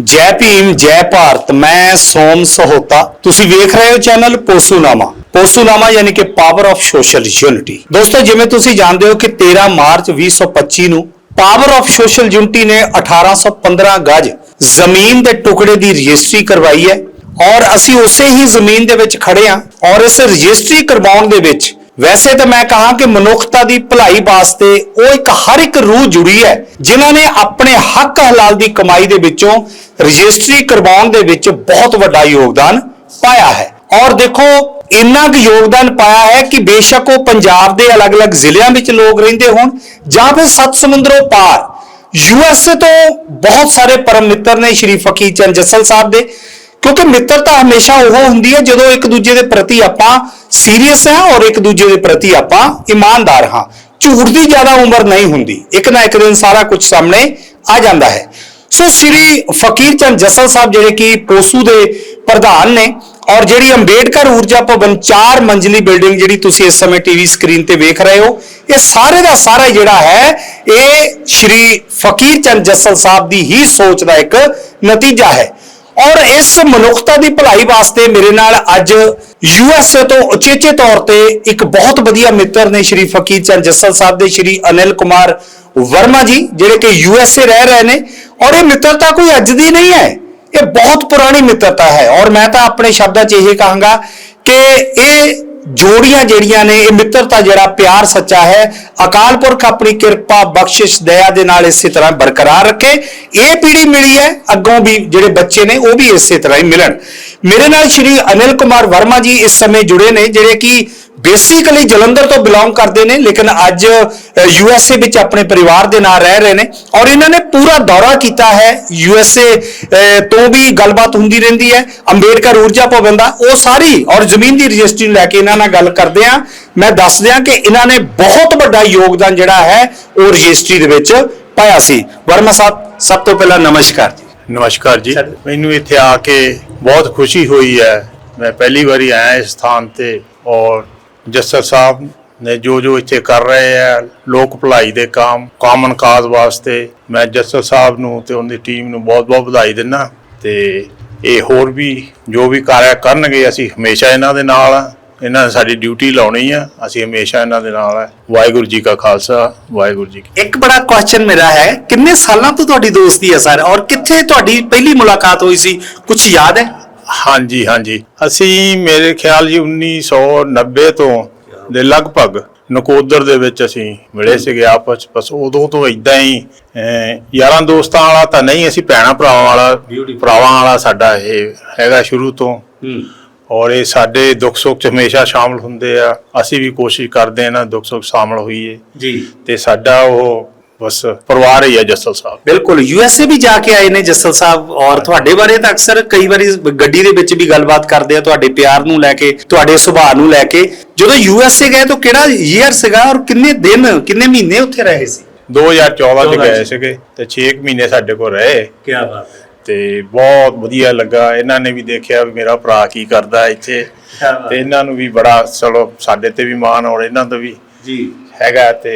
ਜੈ ਭੀਮ, ਜੈ ਭਾਰਤ, ਮੈਂ ਸੋਮ ਸਹੋਤਾ। ਤੁਸੀਂ ਵੇਖ ਰਹੇ ਹੋ ਚੈਨਲ ਪੋਸੂਨਾਮਾ। ਪੋਸੂਨਾਮਾ ਯਾਨੀ ਕਿ ਪਾਵਰ ਆਫ ਸੋਸ਼ਲ ਯੂਨਿਟੀ ਦੋਸਤੋ, ਜਿਵੇਂ ਤੁਸੀਂ ਜਾਣਦੇ ਹੋ ਕਿ 13 ਮਾਰਚ 2025 ਨੂੰ ਪਾਵਰ ਆਫ ਸੋਸ਼ਲ ਯੂਨਿਟੀ ਨੇ 1815 ਗਜ ਜ਼ਮੀਨ ਦੇ ਟੁਕੜੇ ਦੀ ਰਜਿਸਟਰੀ ਕਰਵਾਈ ਹੈ ਔਰ ਅਸੀਂ ਉਸੇ ਹੀ ਜ਼ਮੀਨ ਦੇ ਵਿੱਚ ਖੜੇ ਹਾਂ ਔਰ ਇਸ ਰਜਿਸਟਰੀ ਕਰਵਾਉਣ ਦੇ ਵਿੱਚ ਵੈਸੇ ਤਾਂ ਮੈਂ ਕਹਾਂ ਕਿ ਮਨੁੱਖਤਾ ਦੀ ਭਲਾਈ ਵਾਸਤੇ ਉਹ ਇੱਕ ਹਰ ਇੱਕ ਰੂਹ ਜੁੜੀ ਹੈ, ਜਿਨ੍ਹਾਂ ਨੇ ਆਪਣੇ ਹੱਕ ਹਲਾਲ ਦੀ ਕਮਾਈ ਦੇ ਵਿੱਚੋਂ ਰਜਿਸਟਰੀ ਕਰਵਾਉਣ ਦੇ ਵਿੱਚ ਬਹੁਤ ਵੱਡਾ ਯੋਗਦਾਨ ਪਾਇਆ ਹੈ। ਔਰ ਦੇਖੋ, ਇੰਨਾ ਕੁ ਯੋਗਦਾਨ ਪਾਇਆ ਹੈ ਕਿ ਬੇਸ਼ੱਕ ਉਹ ਪੰਜਾਬ ਦੇ ਅਲੱਗ-ਅਲੱਗ ਜ਼ਿਲ੍ਹਿਆਂ ਵਿੱਚ ਲੋਕ ਰਹਿੰਦੇ ਹੋਣ, ਜਾਂ ਫਿਰ ਸੱਤ ਸਮੁੰਦਰੋਂ ਪਾਰ। ਯੂਐਸਏ ਤੋਂ ਬਹੁਤ ਸਾਰੇ ਪਰਮ ਮਿੱਤਰ ਨੇ ਸ਼੍ਰੀ ਫਕੀਰ ਚੰਦ ਜੱਸਲ ਸਾਹਿਬ ਦੇ। ਕਿਉਂਕਿ ਮਿੱਤਰਤਾ ਹਮੇਸ਼ਾ ਉਹ ਹੁੰਦੀ ਹੈ ਜਦੋਂ ਇੱਕ ਦੂਜੇ ਦੇ ਪ੍ਰਤੀ ਆਪਾਂ ਸੀਰੀਅਸ ਹਾਂ ਔਰ ਇੱਕ ਦੂਜੇ ਦੇ ਪ੍ਰਤੀ ਆਪਾਂ ਇਮਾਨਦਾਰ ਹਾਂ। ਝੂਠ ਦੀ ਜ਼ਿਆਦਾ ਉਮਰ ਨਹੀਂ ਹੁੰਦੀ। ਇੱਕ ਨਾ ਇੱਕ ਦਿਨ ਸਾਰਾ ਕੁਝ ਸਾਹਮਣੇ ਆ ਜਾਂਦਾ ਹੈ। ਸੋ ਸ਼੍ਰੀ ਫਕੀਰ ਚੰਦ ਜੱਸਲ ਸਾਹਿਬ ਜਿਹੜੇ ਕਿ ਪੋਸੂ ਦੇ ਪ੍ਰਧਾਨ ਨੇ ਔਰ ਜਿਹੜੀ ਅੰਬੇਡਕਰ ਊਰਜਾ ਭਵਨ 4 ਮੰਜ਼ਲੀ ਬਿਲਡਿੰਗ ਜਿਹੜੀ ਤੁਸੀਂ ਇਸ ਸਮੇਂ ਟੀਵੀ ਸਕਰੀਨ ਤੇ ਵੇਖ ਰਹੇ ਹੋ, ਇਹ ਸਾਰੇ ਦਾ ਸਾਰਾ ਜਿਹੜਾ ਹੈ, ਇਹ ਸ਼੍ਰੀ ਫਕੀਰ ਚੰਦ ਜੱਸਲ ਸਾਹਿਬ ਦੀ ਹੀ ਸੋਚ ਦਾ ਇੱਕ ਨਤੀਜਾ ਹੈ। ਔਰ ਇਸ ਮਨੁੱਖਤਾ ਦੀ ਭਲਾਈ ਵਾਸਤੇ ਮੇਰੇ ਨਾਲ ਅੱਜ ਯੂਐਸਏ ਤੋਂ ਉਚੇਚੇ ਤੌਰ ਤੇ ਇੱਕ ਬਹੁਤ ਵਧੀਆ ਮਿੱਤਰ ਨੇ ਸ਼੍ਰੀ ਫਕੀਰ ਚੰਦ ਜੱਸਲ ਸਾਹਿਬ ਦੇ, ਸ਼੍ਰੀ ਅਨਿਲ ਕੁਮਾਰ ਵਰਮਾ ਜੀ, ਜਿਹੜੇ ਕਿ ਯੂਐਸਏ ਰਹਿ ਰਹੇ ਨੇ। ਔਰ ਇਹ ਮਿੱਤਰਤਾ ਕੋਈ ਅੱਜ ਦੀ ਨਹੀਂ ਹੈ। ਇਹ ਬਹੁਤ ਪੁਰਾਣੀ ਮਿੱਤਰਤਾ ਹੈ। ਔਰ ਮੈਂ ਤਾਂ ਆਪਣੇ ਸ਼ਬਦਾਂ 'ਚ ਇਹ ਕਹਾਂਗਾ ਕਿ ਇਹ ਜੋੜੀਆਂ ਜਿਹੜੀਆਂ ਨੇ, ਇਹ ਮਿੱਤਰਤਾ ਜਿਹੜਾ, ਪਿਆਰ ਸੱਚਾ ਹੈ। ਅਕਾਲ ਪੁਰਖ ਆਪਣੀ ਕਿਰਪਾ, ਬਖਸ਼ਿਸ਼, ਦਇਆ ਦੇ ਨਾਲ ਇਸੇ ਤਰ੍ਹਾਂ ਬਰਕਰਾਰ ਰੱਖੇ। ਇਹ ਪੀੜ੍ਹੀ ਮਿਲੀ ਹੈ, ਅੱਗੋਂ ਵੀ ਜਿਹੜੇ ਬੱਚੇ ਨੇ, ਉਹ ਵੀ ਇਸੇ ਤਰ੍ਹਾਂ ਹੀ ਮਿਲਣ। ਮੇਰੇ ਨਾਲ ਸ਼੍ਰੀ ਅਨਿਲ ਕੁਮਾਰ ਵਰਮਾ ਜੀ ਇਸ ਸਮੇਂ ਜੁੜੇ ਨੇ, ਜਿਹੜੇ ਕਿ ਬੇਸਿਕਲੀ ਜਲੰਧਰ ਤੋਂ ਬਿਲੋਂਗ ਕਰਦੇ ਨੇ ਲੇਕਿਨ ਅੱਜ ਯੂਐਸਏ ਵਿੱਚ ਆਪਣੇ ਪਰਿਵਾਰ ਦੇ ਨਾਲ ਰਹਿ ਰਹੇ ਨੇ ਔਰ ਇਹਨਾਂ ਨੇ ਪੂਰਾ ਦੌਰਾ ਕੀਤਾ ਹੈ ਯੂਐਸਏ ਤੋਂ ਵੀ ਗੱਲਬਾਤ ਹੁੰਦੀ ਰਹਿੰਦੀ ਹੈ। ਅੰਬੇਡਕਰ ਊਰਜਾ ਭਵਨ ਦਾ ਉਹ ਸਾਰੀ ਔਰ ਜ਼ਮੀਨ ਦੀ ਰਜਿਸਟਰੀ ਨੂੰ ਲੈ ਕੇ ਇਹਨਾਂ ਨਾਲ ਗੱਲ ਕਰਦੇ ਆ ਮੈਂ ਦੱਸ ਦਿਆਂ ਕਿ ਇਹਨਾਂ ਨੇ ਬਹੁਤ ਵੱਡਾ ਯੋਗਦਾਨ ਜਿਹੜਾ ਹੈ ਉਹ ਰਜਿਸਟਰੀ ਦੇ ਵਿੱਚ ਪਾਇਆ ਸੀ। ਵਰਮਾ ਸਾਹਿਬ ਸਭ ਤੋਂ ਪਹਿਲਾਂ ਨਮਸਕਾਰ ਜੀ। ਨਮਸਕਾਰ ਜੀ। ਮੈਨੂੰ ਇੱਥੇ ਆ ਕੇ ਬਹੁਤ ਖੁਸ਼ੀ ਹੋਈ ਹੈ। ਮੈਂ ਪਹਿਲੀ ਵਾਰੀ ਆਇਆ ਇਸ ਸਥਾਨ ਤੇ ਔਰ ਜੱਸਰ ਸਾਹਿਬ ਨੇ ਜੋ ਜੋ ਇੱਥੇ ਕਰ ਰਹੇ ਹੈ ਲੋਕ ਭਲਾਈ ਦੇ ਕੰਮ ਕਾਮਨ ਕਾਜ਼ ਵਾਸਤੇ ਮੈਂ ਜੱਸਰ ਸਾਹਿਬ ਨੂੰ ਤੇ ਉਹਦੀ ਟੀਮ ਨੂੰ ਬਹੁਤ-ਬਹੁਤ ਵਧਾਈ ਦਿੰਦਾ ਤੇ ਇਹ ਹੋਰ ਵੀ ਜੋ ਵੀ ਕਾਰਿਆ ਕਰਨਗੇ, ਅਸੀਂ ਹਮੇਸ਼ਾ ਇਹਨਾਂ ਦੇ ਨਾਲ ਆ। ਇਹਨਾਂ ਨੇ ਸਾਡੀ ਡਿਊਟੀ ਲਾਉਣੀ ਆ, ਅਸੀਂ ਹਮੇਸ਼ਾ ਇਹਨਾਂ ਦੇ ਨਾਲ ਆ। ਵਾਹਿਗੁਰੂ ਜੀ ਕਾ ਖਾਲਸਾ, ਵਾਹਿਗੁਰੂ ਜੀ ਇੱਕ ਬੜਾ ਕੁਐਸਚਨ ਮੇਰਾ ਹੈ, ਕਿੰਨੇ ਸਾਲਾਂ ਤੋਂ ਤੁਹਾਡੀ ਦੋਸਤੀ ਹੈ ਸਰ? ਔਰ ਕਿੱਥੇ ਤੁਹਾਡੀ ਪਹਿਲੀ ਮੁਲਾਕਾਤ ਹੋਈ ਸੀ? ਕੁਝ ਯਾਦ ਹੈ? ਹਾਂਜੀ ਹਾਂਜੀ। ਅਸੀਂ ਮੇਰੇ ਖਿਆਲ ਜੀ 1990 ਤੋਂ ਦੇ ਲਗਭਗ ਨਕੋਦਰ ਦੇ ਵਿੱਚ ਅਸੀਂ ਮਿਲੇ ਸੀਗੇ ਆਪਸ। ਬਸ ਉਦੋਂ ਤੋਂ ਇਦਾਂ ਹੀ ਯਾਰਾਂ ਦੋਸਤਾਂ ਵਾਲਾ ਤਾਂ ਨਹੀਂ ਅਸੀਂ ਭੈਣਾਂ ਭਰਾਵਾਂ ਵਾਲਾ ਭਰਾਵਾਂ ਵਾਲਾ ਸਾਡਾ ਇਹ ਹੈਗਾ ਸ਼ੁਰੂ ਤੋਂ। ਔਰ ਇਹ ਸਾਡੇ ਦੁੱਖ ਸੁੱਖ 'ਚ ਹਮੇਸ਼ਾ ਸ਼ਾਮਲ ਹੁੰਦੇ ਆ। ਅਸੀਂ ਵੀ ਕੋਸ਼ਿਸ਼ ਕਰਦੇ ਆ ਨਾ ਦੁੱਖ ਸੁੱਖ ਸ਼ਾਮਲ ਹੋਈਏ। ਜੀ। ਤੇ ਸਾਡਾ ਉਹ ਬਸ। ਪਰਿਵਾਰ ਹੀ ਆ ਜੱਸਲ ਸਾਹਿਬ। ਬਿਲਕੁਲ ਯੂਐਸਏ ਵੀ ਜਾ ਕੇ ਆਏ ਨੇ ਜੱਸਲ ਸਾਹਿਬ ਔਰ ਤੁਹਾਡੇ ਬਾਰੇ ਤਾਂ ਅਕਸਰ ਕਈ ਵਾਰੀ ਗੱਡੀ ਦੇ ਵਿੱਚ ਵੀ ਗੱਲਬਾਤ ਕਰਦੇ ਆ ਤੁਹਾਡੇ ਪਿਆਰ ਨੂੰ ਲੈ ਕੇ ਤੁਹਾਡੇ ਸੁਭਾਅ ਨੂੰ ਲੈ ਕੇ। ਜਦੋਂ ਯੂਐਸਏ ਗਏ ਤਾਂ ਕਿਹੜਾ ਈਅਰ ਸੀਗਾ ਔਰ ਕਿੰਨੇ ਦਿਨ ਕਿੰਨੇ ਮਹੀਨੇ ਉੱਥੇ ਰਹੇ ਸੀ? 2014 ਚ 14 ਗਏ ਸੀਗੇ ਤੇ 6 ਮਹੀਨੇ ਸਾਡੇ ਕੋਲ ਰਹੇ। ਕੀ ਬਾਤ ਹੈ। ਤੇ ਬਹੁਤ ਵਧੀਆ ਲੱਗਾ। ਇਹਨਾਂ ਨੇ ਵੀ ਦੇਖਿਆ ਵੀ ਮੇਰਾ ਭਰਾ ਕੀ ਕਰਦਾ ਇੱਥੇ। ਤੇ ਇਹਨਾਂ ਨੂੰ ਵੀ ਬੜਾ ਚਲੋ ਸਾਡੇ ਤੇ ਵੀ ਮਾਣ ਔਰ ਇਹਨਾਂ ਤੋਂ ਵੀ ਜੀ। ਹੈਗਾ ਤੇ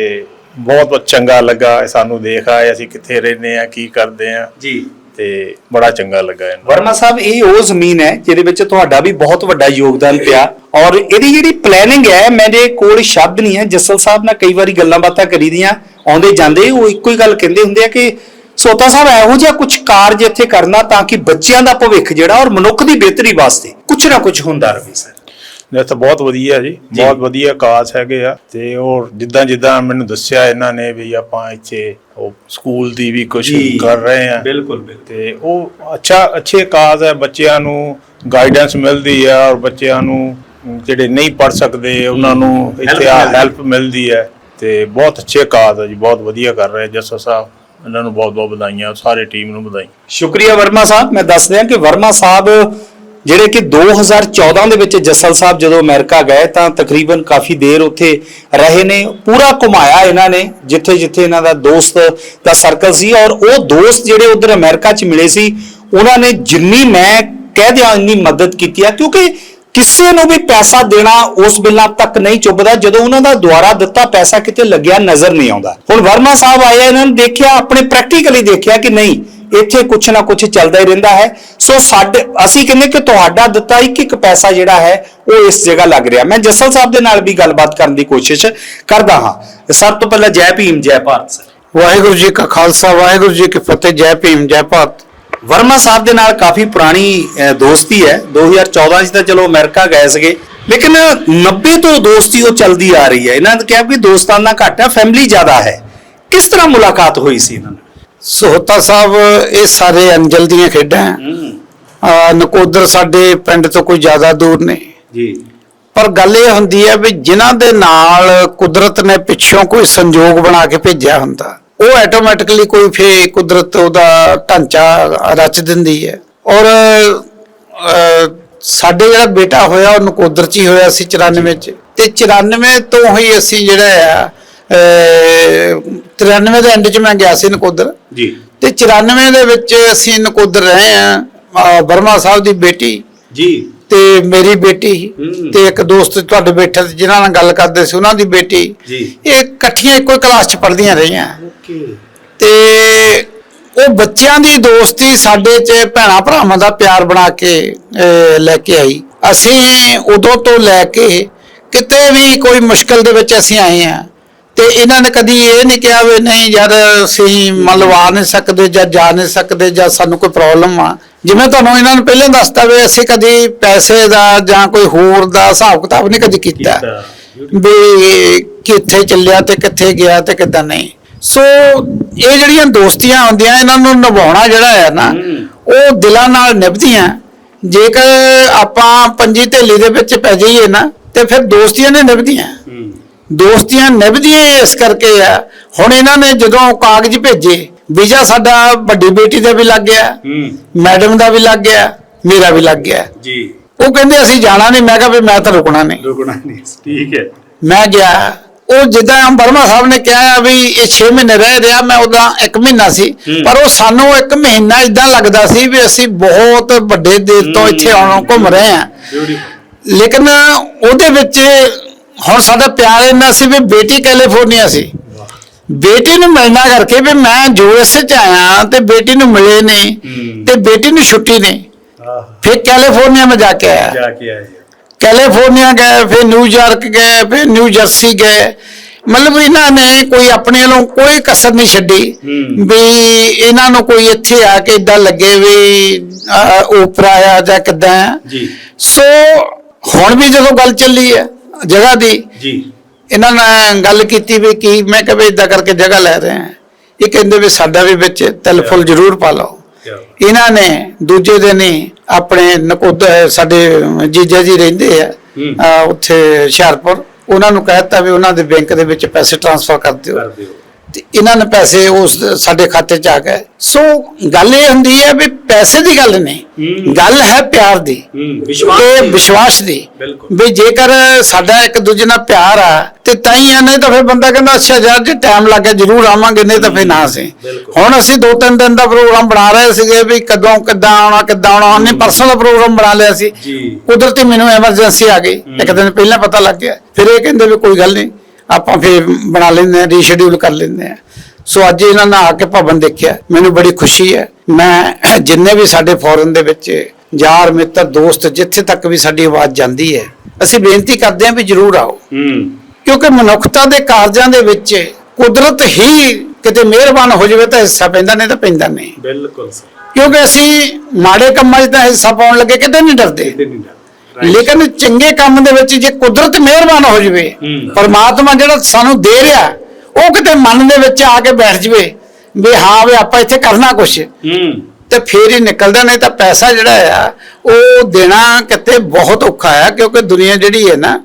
ਬਹੁਤ ਬਹੁਤ ਚੰਗਾ ਲੱਗਾ ਸਾਨੂੰ ਦੇਖ ਆਏ ਅਸੀਂ ਕਿੱਥੇ ਰਹਿੰਦੇ ਆ ਕੀ ਕਰਦੇ ਆ ਜੀ। ਤੇ ਬੜਾ ਚੰਗਾ ਲੱਗਾ ਇਹਨਾਂ। ਵਰਮਾ ਸਾਹਿਬ ਇਹ ਉਹ ਜ਼ਮੀਨ ਹੈ ਜਿਹਦੇ ਵਿੱਚ ਤੁਹਾਡਾ ਵੀ ਬਹੁਤ ਵੱਡਾ ਯੋਗਦਾਨ ਪਿਆ ਔਰ ਇਹਦੀ ਜਿਹੜੀ ਪਲੈਨਿੰਗ ਹੈ ਮੇਰੇ ਕੋਲ ਸ਼ਬਦ ਨਹੀਂ ਹੈ ਜੱਸਲ ਸਾਹਿਬ ਨਾਲ ਕਈ ਵਾਰੀ ਗੱਲਾਂ ਬਾਤਾਂ ਕਰੀਦੀਆਂ ਆਉਂਦੇ ਜਾਂਦੇ ਉਹ ਇੱਕੋ ਹੀ ਗੱਲ ਕਹਿੰਦੇ ਹੁੰਦੇ ਆ ਕਿ ਸੋਤਾ ਸਾਹਿਬ ਇਹੋ ਜਿਹਾ ਕੁਝ ਕਾਰਜ ਇੱਥੇ ਕਰਨਾ ਤਾਂ ਕਿ ਬੱਚਿਆਂ ਦਾ ਭਵਿੱਖ ਜਿਹੜਾ ਔਰ ਮਨੁੱਖ ਦੀ ਬਿਹਤਰੀ ਵਾਸਤੇ ਕੁਝ ਨਾ ਕੁਝ ਹੁੰਦਾ ਰਹੇ ਸਰ। ਤਾਂ ਬਹੁਤ ਵਧੀਆ ਜੀ ਬਹੁਤ ਵਧੀਆ ਕਾਸ ਹੈਗੇ ਆ ਤੇ ਉਹ ਜਿੱਦਾਂ ਜਿੱਦਾਂ ਮੈਨੂੰ ਦੱਸਿਆ ਇਹਨਾਂ ਨੇ ਵੀ ਆਪਾਂ ਇੱਥੇ ਉਹ ਸਕੂਲ ਦੀ ਵੀ ਕੁਝ ਕਰ ਰਹੇ ਆ। ਬਿਲਕੁਲ ਤੇ ਉਹ ਅੱਛਾ ਅੱਛੇ ਕਾਜ਼ ਹੈ ਬੱਚਿਆਂ ਨੂੰ ਗਾਈਡੈਂਸ ਮਿਲਦੀ ਹੈ ਔਰ ਬੱਚਿਆਂ ਨੂੰ ਜਿਹੜੇ ਨਹੀਂ ਪੜ ਸਕਦੇ ਉਹਨਾਂ ਨੂੰ ਇੱਥੇ ਆ। ਹੈਲਪ ਮਿਲਦੀ ਹੈ ਤੇ ਬਹੁਤ ਅੱਛੇ ਕਾਜ਼ ਹੈ ਜੀ ਬਹੁਤ ਵਧੀਆ ਕਰ ਰਹੇ ਜੱਸਾ ਸਾਹਿਬ। ਇਹਨਾਂ ਨੂੰ ਬਹੁਤ ਬਹੁਤ ਵਧਾਈਆਂ ਸਾਰੇ ਟੀਮ ਨੂੰ ਵਧਾਈਆਂ। ਸ਼ੁਕਰੀਆ ਵਰਮਾ ਸਾਹਿਬ ਮੈਂ ਦੱਸ ਦਿਆਂ ਕਿ ਵਰਮਾ ਸਾਹਿਬ ਜਿਹੜੇ ਕਿ 2014 ਦੇ ਵਿੱਚ ਜੱਸਲ ਸਾਹਿਬ ਜਦੋਂ ਅਮਰੀਕਾ ਗਏ ਤਾਂ ਤਕਰੀਬਨ ਕਾਫੀ ਦੇਰ ਉੱਥੇ ਰਹੇ ਨੇ, ਪੂਰਾ ਘੁਮਾਇਆ ਇਹਨਾਂ ਨੇ, ਜਿੱਥੇ ਜਿੱਥੇ ਇਹਨਾਂ ਦਾ ਦੋਸਤ ਦਾ ਸਰਕਲ ਸੀ ਔਰ ਉਹ ਦੋਸਤ ਜਿਹੜੇ ਉਧਰ ਅਮਰੀਕਾ 'ਚ ਮਿਲੇ ਸੀ, ਉਹਨਾਂ ਨੇ ਜਿੰਨੀ ਮੈਂ ਕਹਿ ਦਿਆਂ ਇੰਨੀ ਮਦਦ ਕੀਤੀ ਆ, ਕਿਉਂਕਿ ਕਿਸੇ ਨੂੰ ਵੀ ਪੈਸਾ ਦੇਣਾ ਉਸ ਬਿੱਲਾਂ ਤੱਕ ਨਹੀਂ ਚੁੱਭਦਾ, ਜਦੋਂ ਉਹਨਾਂ ਦਾ ਦੁਆਰਾ ਦਿੱਤਾ ਪੈਸਾ ਕਿਤੇ ਲੱਗਿਆ ਨਜ਼ਰ ਨਹੀਂ ਆਉਂਦਾ। ਹੁਣ ਵਰਮਾ ਸਾਹਿਬ ਆਏ ਇਹਨਾਂ ਨੇ ਦੇਖਿਆ, ਆਪਣੇ ਪ੍ਰੈਕਟੀਕਲੀ ਦੇਖਿਆ ਕਿ ਨਹੀਂ। ਇੱਥੇ ਕੁਛ ਨਾ ਕੁਛ ਚੱਲਦਾ ਹੀ ਰਹਿੰਦਾ ਹੈ। ਸੋ ਸਾਡੇ ਅਸੀਂ ਕਹਿੰਦੇ ਕਿ ਤੁਹਾਡਾ ਦਿੱਤਾ ਇੱਕ ਇੱਕ ਪੈਸਾ ਜਿਹੜਾ ਹੈ ਉਹ ਇਸ ਜਗ੍ਹਾ ਲੱਗ ਰਿਹਾ। ਮੈਂ ਜੱਸਲ ਸਾਹਿਬ ਦੇ ਨਾਲ ਵੀ ਗੱਲਬਾਤ ਕਰਨ ਦੀ ਕੋਸ਼ਿਸ਼ ਕਰਦਾ ਹਾਂ। ਸਭ ਤੋਂ ਪਹਿਲਾਂ ਜੈ ਭੀਮ ਜੈ ਭਾਰਤ ਸਰ। ਵਾਹਿਗੁਰੂ ਜੀ ਕਾ ਖਾਲਸਾ ਵਾਹਿਗੁਰੂ ਜੀ ਕੀ ਫਤਿਹ ਜੈ ਭੀਮ ਜੈ ਭਾਰਤ। ਵਰਮਾ ਸਾਹਿਬ ਦੇ ਨਾਲ ਕਾਫੀ ਪੁਰਾਣੀ ਦੋਸਤੀ ਹੈ। 2014 ਚ ਤਾਂ ਚਲੋ ਅਮਰੀਕਾ ਗਏ ਸੀਗੇ। ਲੇਕਿਨ 90 ਤੋਂ ਦੋਸਤੀ ਉਹ ਚੱਲਦੀ ਆ ਰਹੀ ਹੈ। ਇਹਨਾਂ ਨੇ ਕਿਹਾ ਵੀ ਦੋਸਤਾਨਾ ਘੱਟ ਹੈ ਫੈਮਿਲੀ ਜ਼ਿਆਦਾ ਹੈ। ਕਿਸ ਤਰ੍ਹਾਂ ਮੁਲਾਕਾਤ ਹੋਈ ਸੀ ਇਹਨਾਂ ਨਾਲ? ਸੋਹਤਾ ਸਾਹਿਬ ਇਹ ਸਾਰੇ ਅੰਜਲ ਦੀਆਂ ਖੇਡਾਂ। ਅਹ ਨਕੋਦਰ ਸਾਡੇ ਪਿੰਡ ਤੋਂ ਕੋਈ ਜ਼ਿਆਦਾ ਦੂਰ ਨਹੀਂ। ਜੀ। ਪਰ ਗੱਲ ਇਹ ਹੁੰਦੀ ਹੈ ਵੀ ਜਿਨ੍ਹਾਂ ਦੇ ਨਾਲ ਕੁਦਰਤ ਨੇ ਪਿੱਛੋਂ ਕੋਈ ਸੰਜੋਗ ਬਣਾ ਕੇ ਭੇਜਿਆ ਹੁੰਦਾ ਉਹ ਆਟੋਮੈਟਿਕਲੀ ਕੋਈ ਫੇ ਕੁਦਰਤ ਉਹਦਾ ਢਾਂਚਾ ਰਚ ਦਿੰਦੀ ਹੈ। ਔਰ ਸਾਡੇ ਜਿਹੜਾ ਬੇਟਾ ਹੋਇਆ ਉਹ ਨਕੋਦਰ ਚ ਹੀ ਹੋਇਆ ਸੀ 94 ਚ। ਤੇ 94 ਤੋਂ ਹੀ ਅਸੀਂ ਜਿਹੜਾ ਆ 93 ਦੇ ਐਂਡ ਚ ਮੈਂ ਗਿਆ ਸੀ ਨਕੋਦਰ। ਜੀ। ਤੇ 94 ਦੇ ਵਿੱਚ ਅਸੀਂ ਨਕੋਦਰ ਰਹੇ ਆ ਬਰਮਾ ਸਾਹਿਬ ਦੀ ਬੇਟੀ। ਜੀ। ਤੇ ਮੇਰੀ ਬੇਟੀ। ਤੇ ਇੱਕ ਦੋਸਤ ਤੁਹਾਡੇ ਬੈਠੇ ਸੀ ਜਿਨ੍ਹਾਂ ਨਾਲ ਗੱਲ ਕਰਦੇ ਸੀ ਉਹਨਾਂ ਦੀ ਬੇਟੀ। ਜੀ। ਇਹ ਇਕੱਠੀਆਂ ਇੱਕੋ ਕਲਾਸ 'ਚ ਪੜ੍ਹਦੀਆਂ ਰਹੀਆਂ। ਤੇ ਉਹ ਬੱਚਿਆਂ ਦੀ ਦੋਸਤੀ ਸਾਡੇ 'ਚ ਭੈਣਾ ਭਰਾਵਾਂ ਦਾ ਪਿਆਰ ਬਣਾ ਕੇ ਲੈ ਕੇ ਆਈ। ਅਸੀਂ ਉਦੋਂ ਤੋਂ ਲੈ ਕੇ ਕਿਤੇ ਵੀ ਕੋਈ ਮੁਸ਼ਕਲ ਦੇ ਵਿੱਚ ਅਸੀਂ ਆਏ ਆ ਤੇ ਇਹਨਾਂ ਨੇ ਕਦੀ ਇਹ ਨਹੀਂ ਕਿਹਾ ਵੀ ਨਹੀਂ ਯਾਰ ਅਸੀਂ ਮੰਨ ਨਹੀਂ ਸਕਦੇ ਜਾਂ ਜਾ ਨਹੀਂ ਸਕਦੇ ਜਾਂ ਸਾਨੂੰ ਕੋਈ ਪ੍ਰੋਬਲਮ ਆ। ਜਿਵੇਂ ਤੁਹਾਨੂੰ ਇਹਨਾਂ ਨੇ ਪਹਿਲਾਂ ਦੱਸਤਾ ਵੀ ਅਸੀਂ ਕਦੀ ਪੈਸੇ ਦਾ ਜਾਂ ਕੋਈ ਹੋਰ ਦਾ ਹਿਸਾਬ ਕਿਤਾਬ ਨਹੀਂ ਕਦੀ ਕੀਤਾ। ਵੀ ਕਿੱਥੇ ਚੱਲਿਆ ਤੇ ਕਿੱਥੇ ਗਿਆ ਤੇ ਕਿੱਦਾਂ ਨਹੀਂ। ਸੋ ਇਹ ਜਿਹੜੀਆਂ ਦੋਸਤੀਆਂ ਹੁੰਦੀਆਂ ਇਹਨਾਂ ਨੂੰ ਨਿਭਾਉਣਾ ਜਿਹੜਾ ਹੈ ਨਾ ਉਹ ਦਿਲਾਂ ਨਾਲ ਨਿਭਦੀਆਂ। ਜੇਕਰ ਆਪਾਂ ਪੰਜੀ ਢੇਲੀ ਦੇ ਵਿੱਚ ਪੈ ਜਾਈਏ ਨਾ ਤੇ ਫਿਰ ਦੋਸਤੀਆਂ ਨੇ ਨਿਭਦੀਆਂ। ਦੋਸਤੀਆਂ ਨਿਭਦੀਆਂ ਇਸ ਕਰਕੇ ਆ। ਹੁਣ ਇਹਨਾਂ ਨੇ ਜਦੋਂ ਕਾਗਜ਼ ਭੇਜੇ ਵੀਜ਼ਾ ਸਾਡਾ ਵੱਡੀ ਬੇਟੀ ਦਾ ਵੀ ਲੱਗ ਗਿਆ ਮੈਡਮ ਦਾ ਵੀ ਲੱਗ ਗਿਆ ਮੇਰਾ ਵੀ ਲੱਗ ਗਿਆ। ਜੀ। ਉਹ ਕਹਿੰਦੇ ਅਸੀਂ ਜਾਣਾ ਨਹੀਂ ਮੈਂ ਕਿਹਾ ਵੀ ਮੈਂ ਤਾਂ ਰੁਕਣਾ ਨਹੀਂ। ਰੁਕਣਾ ਨਹੀਂ ਠੀਕ ਹੈ। ਮੈਂ ਗਿਆ ਉਹ ਜਿੱਦਾਂ ਬਰਮਾ ਸਾਹਿਬ ਨੇ ਕਿਹਾ ਵੀ ਇਹ 6 ਮਹੀਨੇ ਰਹਿ ਰਿਹਾ ਮੈਂ ਉਹਦਾ 1 ਮਹੀਨਾ ਸੀ। ਪਰ ਉਹ ਸਾਨੂੰ 1 ਮਹੀਨਾ ਇਦਾਂ ਲੱਗਦਾ ਸੀ ਵੀ ਅਸੀਂ ਬਹੁਤ ਵੱਡੇ ਦੇਸ਼ ਤੋਂ ਇੱਥੇ ਆਉਣੋਂ ਘੁੰਮ ਰਹੇ ਹਾਂ ਲੇਕਿਨ ਉਹਦੇ ਵਿੱਚ ਹੁਣ ਸਾਡਾ ਪਿਆਰ ਇੰਨਾ ਸੀ ਵੀ ਬੇਟੀ ਕੈਲੀਫੋਰਨੀਆ ਸੀ। ਬੇਟੀ ਨੂੰ ਮਿਲਣਾ ਕਰਕੇ ਵੀ ਮੈਂ ਯੂਐਸ ਚ ਆਇਆ ਤੇ ਬੇਟੀ ਨੂੰ ਮਿਲੇ ਨੇ ਤੇ ਬੇਟੀ ਨੂੰ ਛੁੱਟੀ ਨੇ ਫਿਰ ਕੈਲੀਫੋਰਨੀਆ ਮੈਂ ਜਾ ਕੇ ਆਇਆ। ਕੈਲੀਫੋਰਨੀਆ ਗਏ ਫਿਰ ਨਿਊਯਾਰਕ ਗਏ ਫਿਰ ਨਿਊ ਜਰਸੀ ਗਏ। ਮਤਲਬ ਇਹਨਾਂ ਨੇ ਕੋਈ ਆਪਣੇ ਵੱਲੋਂ ਕੋਈ ਕਸਰ ਨਹੀਂ ਛੱਡੀ ਵੀ ਇਹਨਾਂ ਨੂੰ ਕੋਈ ਇੱਥੇ ਆ ਕੇ ਇਦਾਂ ਲੱਗੇ ਵੀ ਉਪਰ ਆਇਆ ਜਾਂ ਕਿਦਾਂ ਜੀ। ਸੋ ਹੁਣ ਵੀ ਜਦੋਂ ਗੱਲ ਚੱਲੀ ਹੈ ਜਗ੍ਹਾ ਦੀ। ਜੀ। ਇਹਨਾਂ ਨੇ ਗੱਲ ਕੀਤੀ ਵੀ ਕੀ ਮੈਂ ਕਿਹਾ ਵੀ ਇਦਾਂ ਕਰਕੇ ਜਗ੍ਹਾ ਲੈ ਰਹੇ ਹਾਂ। ਇਹ ਕਹਿੰਦੇ ਵੀ ਸਾਡਾ ਵੀ ਵਿੱਚ ਤਿਲ ਫੁੱਲ ਜ਼ਰੂਰ ਪਾ ਲਓ। ਇਹਨਾਂ ਨੇ ਦੂਜੇ ਦਿਨ ਹੀ ਆਪਣੇ ਨਕੋਦਰ ਸਾਡੇ ਜੀਜਾ ਜੀ ਰਹਿੰਦੇ ਆ ਉੱਥੇ ਹੁਸ਼ਿਆਰਪੁਰ ਉਹਨਾਂ ਨੂੰ ਕਹਿਤਾ ਵੀ ਉਹਨਾਂ ਦੇ ਬੈਂਕ ਦੇ ਵਿੱਚ ਪੈਸੇ ਟ੍ਰਾਂਸਫਰ ਕਰ ਦਿਓ। ਤੇ ਇਹਨਾਂ ਨੇ ਪੈਸੇ ਉਸ ਸਾਡੇ ਖਾਤੇ 'ਚ ਆ ਗਏ। ਸੋ ਗੱਲ ਇਹ ਹੁੰਦੀ ਹੈ ਵੀ ਪੈਸੇ ਦੀ ਗੱਲ ਨਹੀਂ। ਗੱਲ ਹੈ ਪਿਆਰ ਦੀ। ਤੇ ਵਿਸ਼ਵਾਸ ਦੀ। ਵੀ ਜੇਕਰ ਸਾਡਾ ਇੱਕ ਦੂਜੇ ਨਾਲ ਪਿਆਰ ਆ ਤੇ ਤਾਂ ਹੀ ਆ ਨਹੀਂ ਤਾਂ ਫਿਰ ਬੰਦਾ ਕਹਿੰਦਾ ਅੱਛਾ ਯਾਰ ਜੇ ਟਾਈਮ ਲੱਗ ਗਿਆ ਜ਼ਰੂਰ ਆਵਾਂਗੇ ਨਹੀਂ ਤਾਂ ਫਿਰ ਨਾ ਸੀ। ਹੁਣ ਅਸੀਂ ਦੋ ਤਿੰਨ ਦਿਨ ਦਾ ਪ੍ਰੋਗਰਾਮ ਬਣਾ ਰਹੇ ਸੀਗੇ ਵੀ ਕਦੋਂ ਕਿੱਦਾਂ ਆਉਣਾ ਕਿੱਦਾਂ ਆਉਣਾ ਉਹਨੇ ਪਰਸੋਂ ਦਾ ਪ੍ਰੋਗਰਾਮ ਬਣਾ ਲਿਆ ਸੀ। ਕੁਦਰਤੀ ਮੈਨੂੰ ਐਮਰਜੈਂਸੀ ਆ ਗਈ। ਇੱਕ ਦਿਨ ਪਹਿਲਾਂ ਪਤਾ ਲੱਗ ਗਿਆ। ਫਿਰ ਇਹ ਕਹਿੰਦੇ ਵੀ ਕੋਈ ਗੱਲ ਨਹੀਂ ਆਪਾਂ ਫਿਰ ਬਣਾ ਲੈਂਦੇ ਆ ਰੀਸ਼ਡਿਊਲ ਕਰ ਲੈਂਦੇ ਆ ਸੋ ਅੱਜ ਇਹਨਾਂ ਨੇ ਆ ਕੇ ਭਵਨ ਦੇਖਿਆ। ਮੈਨੂੰ ਬੜੀ ਖੁਸ਼ੀ ਹੈ। ਮੈਂ ਜਿੰਨੇ ਵੀ ਸਾਡੇ ਫੋਰਨ ਦੇ ਵਿੱਚ ਯਾਰ ਮਿੱਤਰ ਦੋਸਤ ਜਿੱਥੇ ਤੱਕ ਵੀ ਸਾਡੀ ਆਵਾਜ਼ ਜਾਂਦੀ ਹੈ ਅਸੀਂ ਬੇਨਤੀ ਕਰਦੇ ਹਾਂ ਵੀ ਜਰੂਰ ਆਓ। ਕਿਉਂਕਿ ਮਨੁੱਖਤਾ ਦੇ ਕਾਰਜਾਂ ਦੇ ਵਿੱਚ ਕੁਦਰਤ ਹੀ ਕਿਤੇ ਮਿਹਰਬਾਨ ਹੋ ਜਾਵੇ ਤਾਂ ਹਿੱਸਾ ਪੈਂਦਾ ਨਹੀਂ ਤਾਂ ਪੈਂਦਾ ਨਹੀਂ। ਬਿਲਕੁਲ ਕਿਉਂਕਿ ਅਸੀਂ ਮਾੜੇ ਕੰਮਾਂ 'ਚ ਤਾਂ ਹਿੱਸਾ ਪਾਉਣ ਲੱਗੇ ਕਿਤੇ ਨਹੀਂ ਡਰਦੇ। ਨਹੀਂ ਲੇਕਿਨ ਚੰਗੇ ਕੰਮ ਦੇ ਵਿੱਚ ਜੇ ਕੁਦਰਤ ਮਿਹਰਬਾਨ ਹੋ ਜਵੇ। ਪਰਮਾਤਮਾ ਜਿਹੜਾ ਸਾਨੂੰ ਦੇ ਰਿਹਾ ਉਹ ਕਿਤੇ ਮਨ ਦੇ ਵਿੱਚ ਆ ਕੇ ਬੈਠ ਜਵੇ ਵੀ ਹਾਂ ਵੀ ਆਪਾਂ ਇੱਥੇ ਕਰਨਾ ਕੁਛ। ਹੂੰ। ਤੇ ਫੇਰ ਹੀ ਨਿਕਲਦਾ ਨਹੀਂ ਤਾਂ ਪੈਸਾ ਜਿਹੜਾ ਆ ਉਹ ਦੇਣਾ ਕਿਤੇ ਬਹੁਤ ਔਖਾ ਆ ਕਿਉਂਕਿ ਦੁਨੀਆ ਜਿਹੜੀ ਹੈ ਨਾ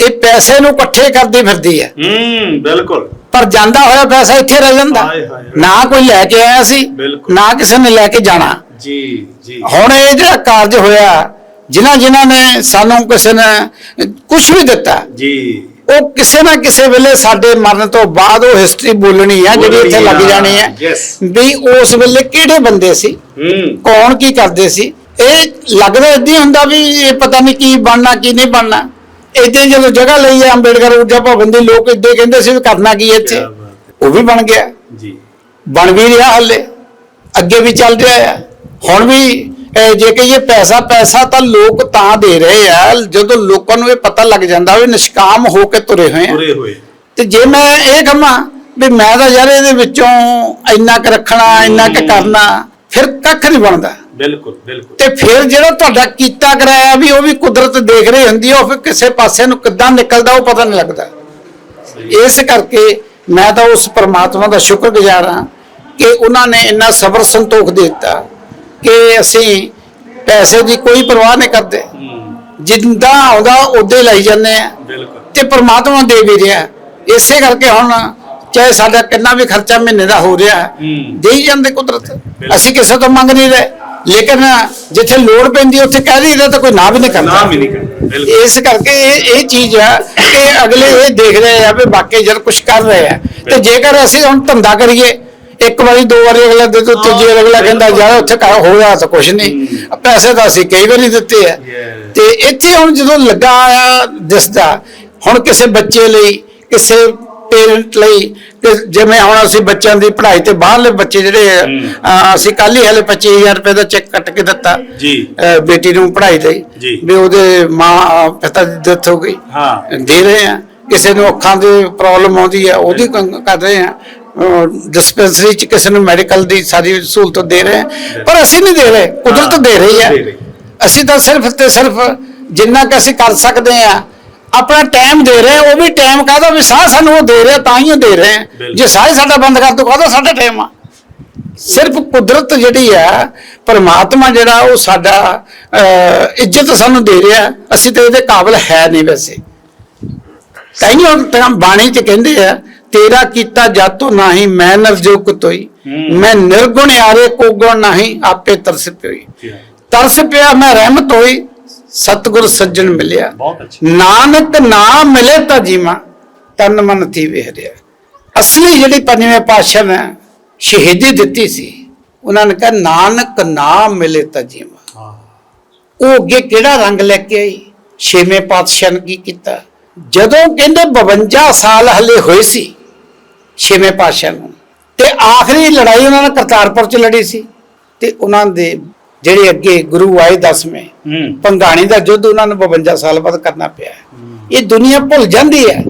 ਇਹ ਪੈਸੇ ਨੂੰ ਇਕੱਠੇ ਕਰਦੀ ਫਿਰਦੀ ਹੈ। ਹੂੰ ਬਿਲਕੁਲ। ਪਰ ਜਾਂਦਾ ਹੋਇਆ ਪੈਸਾ ਇੱਥੇ ਰਹਿ ਜਾਂਦਾ। ਨਾ ਕੋਈ ਲੈ ਕੇ ਆਇਆ ਸੀ। ਨਾ ਕਿਸੇ ਨੇ ਲੈ ਕੇ ਜਾਣਾ। ਜੀ ਜੀ। ਹੁਣ ਇਹ ਜਿਹੜਾ ਕਾਰਜ ਹੋਇਆ ਜਿਨ੍ਹਾਂ ਜਿਨ੍ਹਾਂ ਨੇ ਸਾਨੂੰ ਕਿਸੇ ਨੇ ਕੁਝ ਵੀ ਦਿੱਤਾ ਜੀ। ਉਹ ਕਿਸੇ ਨਾ ਕਿਸੇ ਵੇਲੇ ਸਾਡੇ ਮਰਨ ਤੋਂ ਬਾਅਦ ਉਹ ਹਿਸਟਰੀ ਬੋਲਣੀ ਆ ਜਿਹੜੀ ਇੱਥੇ ਲੱਗ ਆ, ਜਾਣੀ ਹੈ। ਵੀ ਉਸ ਵੇਲੇ ਕਿਹੜੇ ਬੰਦੇ ਸੀ ਹੂੰ। ਕੌਣ ਕੀ ਕਰਦੇ ਸੀ ਇਹ ਲੱਗਦਾ ਇਦਾਂ ਹੁੰਦਾ ਵੀ ਇਹ ਪਤਾ ਨਹੀਂ ਕੀ ਬਣਨਾ ਕੀ ਨਹੀਂ ਬਣਨਾ। ਇਦਾਂ ਜਦੋਂ ਜਗ੍ਹਾ ਲਈ ਹੈ ਅੰਬੇਡਕਰ ਊਰਜਾ ਭਵਨ ਦੇ ਲੋਕ ਇਦਾਂ ਕਹਿੰਦੇ ਸੀ ਕਰਨਾ ਕੀ ਇੱਥੇ। ਉਹ ਵੀ ਬਣ ਗਿਆ। ਜੀ। ਬਣ ਵੀ ਰਿਹਾ ਹੱਲੇ। ਅੱਗੇ ਵੀ ਚੱਲ ਰਿਹਾ ਹੈ ਹੁਣ ਵੀ ਜੇ ਕਹੀਏ ਪੈਸਾ ਪੈਸਾ ਤਾਂ ਲੋਕ ਤਾਂ ਦੇ ਰਹੇ ਆ ਜਦੋਂ ਲੋਕਾਂ ਨੂੰ ਇਹ ਪਤਾ ਲੱਗ ਜਾਂਦਾ ਵੀ ਨਿਸ਼ਕਾਮ ਹੋ ਕੇ ਤੁਰੇ ਹੋਏ ਆ। ਹੋਏ। ਤੇ ਜੇ ਮੈਂ ਇਹ ਕਹਾਂ ਵੀ ਮੈਂ ਤਾਂ ਯਾਰ ਇਹਦੇ ਵਿੱਚੋਂ ਇੰਨਾ ਕੁ ਰੱਖਣਾ ਇੰਨਾ ਕੁ ਕਰਨਾ ਫਿਰ ਕੱਖ ਨਹੀਂ ਬਣਦਾ। ਬਿਲਕੁਲ ਬਿਲਕੁਲ। ਤੇ ਫਿਰ ਜਿਹੜਾ ਤੁਹਾਡਾ ਕੀਤਾ ਕਰਾਇਆ ਵੀ ਉਹ ਵੀ ਕੁਦਰਤ ਦੇਖ ਰਹੀ ਹੁੰਦੀ ਉਹ ਫਿਰ ਕਿਸੇ ਪਾਸੇ ਨੂੰ ਕਿੱਦਾਂ ਨਿਕਲਦਾ ਉਹ ਪਤਾ ਨਹੀਂ ਲੱਗਦਾ। ਇਸ ਕਰਕੇ ਮੈਂ ਤਾਂ ਉਸ ਪਰਮਾਤਮਾ ਦਾ ਸ਼ੁਕਰਗੁਜ਼ਾਰ ਹਾਂ ਕਿ ਉਹਨਾਂ ਨੇ ਇੰਨਾ ਸਬਰ ਸੰਤੋਖ ਦੇ ਦਿੱਤਾ। ਕਿ ਅਸੀਂ ਪੈਸੇ ਦੀ ਕੋਈ ਪਰਵਾਹ ਨਹੀਂ ਕਰਦੇ। ਜਿੰਦਾ ਆਉਂਦਾ ਉਹਦੇ ਲਈ ਜਾਂਦੇ ਆ। ਤੇ ਪ੍ਰਮਾਤਮਾ ਦੇ ਵੀ ਰਿਹਾ। ਇਸੇ ਕਰਕੇ ਹੁਣ ਚਾਹੇ ਸਾਡਾ ਕਿੰਨਾ ਵੀ ਖਰਚਾ ਮਹੀਨੇ ਦਾ ਹੋ ਰਿਹਾ ਹੂੰ। ਦੇਈ ਜਾਂਦੇ ਕੁਦਰਤ। ਅਸੀਂ ਕਿਸੇ ਤੋਂ ਮੰਗ ਨਹੀਂ ਰਹੇ। ਲੇਕਿਨ ਜਿੱਥੇ ਲੋੜ ਪੈਂਦੀ ਉੱਥੇ ਕਹਿ ਦਈਦਾ ਤਾਂ ਕੋਈ ਨਾ ਵੀ ਨਹੀਂ ਕਰਦਾ। ਹੀ ਨਹੀਂ ਇਸ ਕਰਕੇ ਇਹ ਇਹ ਚੀਜ਼ ਆ ਕਿ ਅਗਲੇ ਇਹ ਦੇਖ ਰਹੇ ਆ ਵੀ ਵਾਕਈ ਜਦ ਕੁਝ ਕਰ ਰਹੇ ਆ। ਤੇ ਜੇਕਰ ਅਸੀਂ ਹੁਣ ਧੰਦਾ ਕਰੀਏ ਇੱਕ ਵਾਰੀ ਦੋ ਵਾਰੀ ਅਗਲਾ ਦੇ ਦੋ ਤੀਜੀ ਵਾਰੀ ਅਗਲਾ ਕਹਿੰਦਾ ਯਾਰ ਉੱਥੇ ਕਾ ਹੋਇਆ ਤਾਂ ਕੁਝ ਨਹੀਂ। ਪੈਸੇ ਤਾਂ ਅਸੀਂ ਕਈ ਵਾਰੀ ਦਿੱਤੇ ਆ. ਤੇ ਇੱਥੇ ਹੁਣ ਜਦੋਂ ਲੱਗਾ ਆ ਦਿਸਦਾ ਹੁਣ ਕਿਸੇ ਬੱਚੇ ਲਈ ਕਿਸੇ ਪੇਰੈਂਟ ਲਈ ਕਿ ਜਿਵੇਂ ਹੁਣ ਅਸੀਂ ਬੱਚਿਆਂ ਦੀ ਪੜ੍ਹਾਈ ਤੇ ਬਾਹਰਲੇ ਬੱਚੇ ਜਿਹੜੇ ਆ, ਅਸੀਂ ਕੱਲ ਹੀ ਹਲੇ 25000 ਰੁਪਏ ਦਾ ਚੈੱਕ ਕੱਟ ਕੇ ਦਿੱਤਾ। ਜੀ। ਬੇਟੀ ਨੂੰ ਪੜ੍ਹਾਈ ਜੀ। ਲਈ ਵੀ ਉਹਦੇ ਮਾਂ ਪਿਤਾ ਦੀ ਡੈਥ ਹੋ ਗਈ। ਹਾਂ। ਦੇ ਰਹੇ ਆ। ਕਿਸੇ ਨੂੰ ਅੱਖਾਂ ਦੀ ਪ੍ਰੋਬਲਮ ਆਉਂਦੀ ਹੈ ਉਹਦੀ ਕ- ਕਰ ਰਹੇ ਆ। ਡਿਸਪੈਂਸਰੀ ਚ ਕਿਸੇ ਨੂੰ ਮੈਡੀਕਲ ਦੀ ਸਾਰੀ ਸਹੂਲਤ ਦੇ ਰਹੇ ਪਰ ਅਸੀਂ ਨਹੀਂ ਦੇ ਰਹੇ ਕੁਦਰਤ ਦੇ ਰਹੀ ਹੈ। ਅਸੀਂ ਤਾਂ ਸਿਰਫ ਤੇ ਸਿਰਫ ਜਿੰਨਾ ਕਿ ਅਸੀਂ ਕਰ ਸਕਦੇ ਆ ਆਪਣਾ ਟਾਈਮ ਦੇ ਰਹੇ ਉਹ ਵੀ ਟਾਈਮ ਕਾਹਦਾ? ਵੀ ਸਾਹ ਸਾਨੂੰ ਉਹ ਦੇ ਰਿਹਾ ਤਾਂ ਹੀ ਉਹ ਦੇ ਰਹੇ। ਜੇ ਸਾਹ ਸਾਡਾ ਬੰਦ ਕਰ ਦੋ ਕਾਹਦਾ ਸਾਡਾ ਟਾਈਮ ਆ। ਸਿਰਫ ਕੁਦਰਤ ਜਿਹੜੀ ਆ ਪਰਮਾਤਮਾ ਜਿਹੜਾ ਉਹ ਸਾਡਾ ਇੱਜ਼ਤ ਸਾਨੂੰ ਦੇ ਰਿਹਾ। ਅਸੀਂ ਤੇ ਇਹਦੇ ਕਾਬਿਲ ਹੈ ਨਹੀਂ ਵੈਸੇ। ਤਾਂ ਹੀ ਉਹ ਤਾਂ ਬਾਣੀ ਚ ਕਹਿੰਦੇ ਆ ਤੇਰਾ ਕੀਤਾ ਜਾਤੋ ਨਾਹੀ ਮੈਂ ਨਰਜੋਕ ਤੋਈ। ਮੈਂ ਨਿਰਗੁਣ ਆਰੇ ਕੋ ਗੁਣ ਨਾਹੀ ਆਪੇ ਤਰਸ ਪਿਓਈ। ਤਰਸ ਪਿਆ ਮੈਂ ਰਹਿਮਤ ਹੋਈ ਸਤਿਗੁਰ ਸੱਜਣ ਮਿਲਿਆ। ਨਾਨਕ ਨਾਮ ਮਿਲੇ ਤਾਂ ਜੀਵਾਂ ਤਨ ਮਨ ਥੀ ਵੇਹਰਿਆ। ਅਸਲੀ ਜਿਹੜੀ ਪੰਜਵੇਂ ਪਾਤਸ਼ਾਹ ਨੇ ਸ਼ਹੀਦੀ ਦਿੱਤੀ ਸੀ ਉਹਨਾਂ ਨੇ ਕਿਹਾ ਨਾਨਕ ਨਾਮ ਮਿਲੇ ਤਾਂ ਜੀਵਾਂ। ਉਹ ਅੱਗੇ ਕਿਹੜਾ ਰੰਗ ਲੈ ਕੇ ਆਈ? ਛੇਵੇਂ ਪਾਤਸ਼ਾਹ ਨੇ ਕੀ ਕੀਤਾ? ਜਦੋਂ ਕਹਿੰਦੇ 52 ਸਾਲ ਹਲੇ ਹੋਏ ਸੀ ਛੇਵੇਂ ਪਾਤਸ਼ਾਹ ਨੂੰ। ਤੇ ਆਖਰੀ ਲੜਾਈ ਉਹਨਾਂ ਨੇ ਕਰਤਾਰਪੁਰ ਚ ਲੜੀ ਸੀ। ਤੇ ਉਹਨਾਂ ਦੇ ਜਿਹੜੇ ਅੱਗੇ ਗੁਰੂ ਆਏ ਦਸਵੇਂ ਹੂੰ। ਪੰਗਾਣੀ ਦਾ ਯੁੱਧ ਉਹਨਾਂ ਨੂੰ 52 ਸਾਲ ਬਾਅਦ ਕਰਨਾ ਪਿਆ। ਇਹ ਦੁਨੀਆ ਭੁੱਲ ਜਾਂਦੀ ਹੈ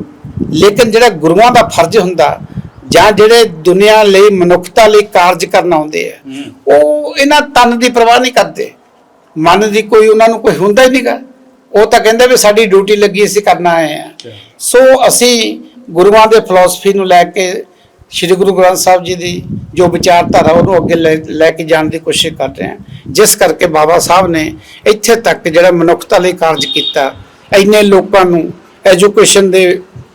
ਲੇਕਿਨ ਜਿਹੜਾ ਗੁਰੂਆਂ ਦਾ ਫਰਜ਼ ਹੁੰਦਾ ਜਾਂ ਜਿਹੜੇ ਦੁਨੀਆ ਲਈ ਮਨੁੱਖਤਾ ਲਈ ਕਾਰਜ ਕਰਨ ਆਉਂਦੇ ਆ। ਉਹ ਇਹਨਾਂ ਤਨ ਦੀ ਪਰਵਾਹ ਨਹੀਂ ਕਰਦੇ। ਮਨ ਦੀ ਕੋਈ ਉਹਨਾਂ ਨੂੰ ਕੋਈ ਹੁੰਦਾ ਹੀ ਨਹੀਂਗਾ ਉਹ ਤਾਂ ਕਹਿੰਦੇ ਵੀ ਸਾਡੀ ਡਿਊਟੀ ਲੱਗੀ ਅਸੀਂ ਕਰਨਾ ਆਏ ਆ ਸੋ ਅਸੀਂ ਗੁਰੂਆਂ ਦੇ ਫਿਲਾਸਫੀ ਨੂੰ ਲੈ ਕੇ ਸ੍ਰੀ ਗੁਰੂ ਗ੍ਰੰਥ ਸਾਹਿਬ ਜੀ ਦੀ ਜੋ ਵਿਚਾਰਧਾਰਾ ਉਹਨੂੰ ਅੱਗੇ ਲੈ ਕੇ ਜਾਣ ਦੀ ਕੋਸ਼ਿਸ਼ ਕਰ ਰਹੇ ਹਾਂ। ਜਿਸ ਕਰਕੇ ਬਾਬਾ ਸਾਹਿਬ ਨੇ ਇੱਥੇ ਤੱਕ ਜਿਹੜਾ ਮਨੁੱਖਤਾ ਲਈ ਕਾਰਜ ਕੀਤਾ ਇੰਨੇ ਲੋਕਾਂ ਨੂੰ ਐਜੂਕੇਸ਼ਨ ਦੇ